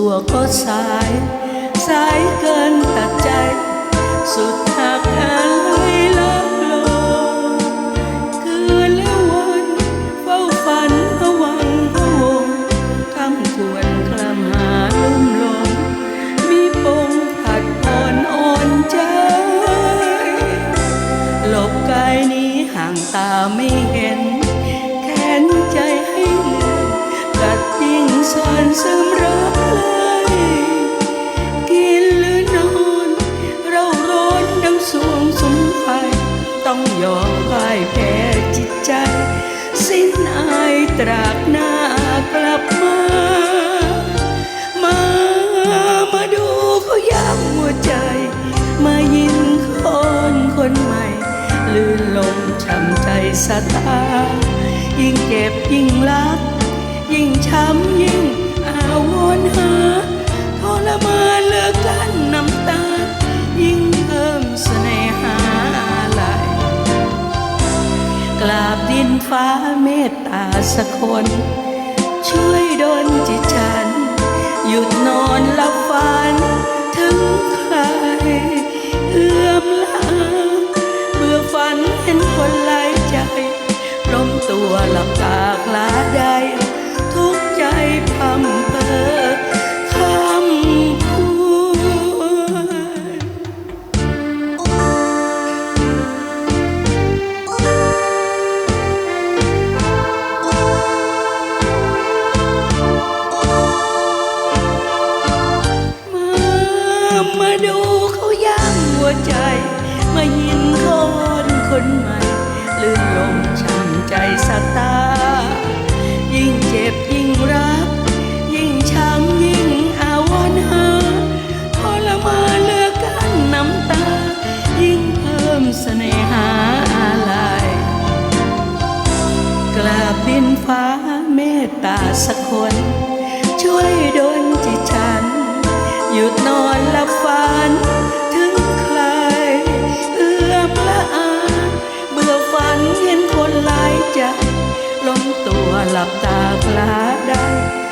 ัวก็สาย สายเกินตัดใจ สุดหักอะไรลับโลงคืนและวันเฝ้าฝันพะวังพะวงคำควรคลำหาลุ่มลง มีปงผัดอ่อนอ่อนใจ หลบกายนี้ห่างตาไม่ ตรากหน้ากลับมา มามาดูเขาย้ำหัวใจ มายินคนคนใหม่ ลื่นลมช้ำใจสตา ยิ่งเจ็บยิ่งรัก ยิ่งช้ำยิ่งอาวรหา นฟ้าเมตตาสักคน ช่วยดนจิตฉัน หยุดนอนหลับฝัน ถึงใคร เอื้อมละเมื่อฝันเห็นคนไร้ใจล้มตัวหลับตาคลา ใจ มายินคนคนใหม่ ลื่นลมช้ำใจสตา ยิ่งเจ็บยิ่งรัก ยิ่งช้ำยิ่งอาวรณ์หาทรมานเลือกันน้ำตา ยิ่งเพิ่มเสน่หาอะไรกราบดินฟ้าเมตตาสักคน ช่วยดลจิตฉัน หยุดนอนหลับฝัน ล้มตัวหลับตาคลาได้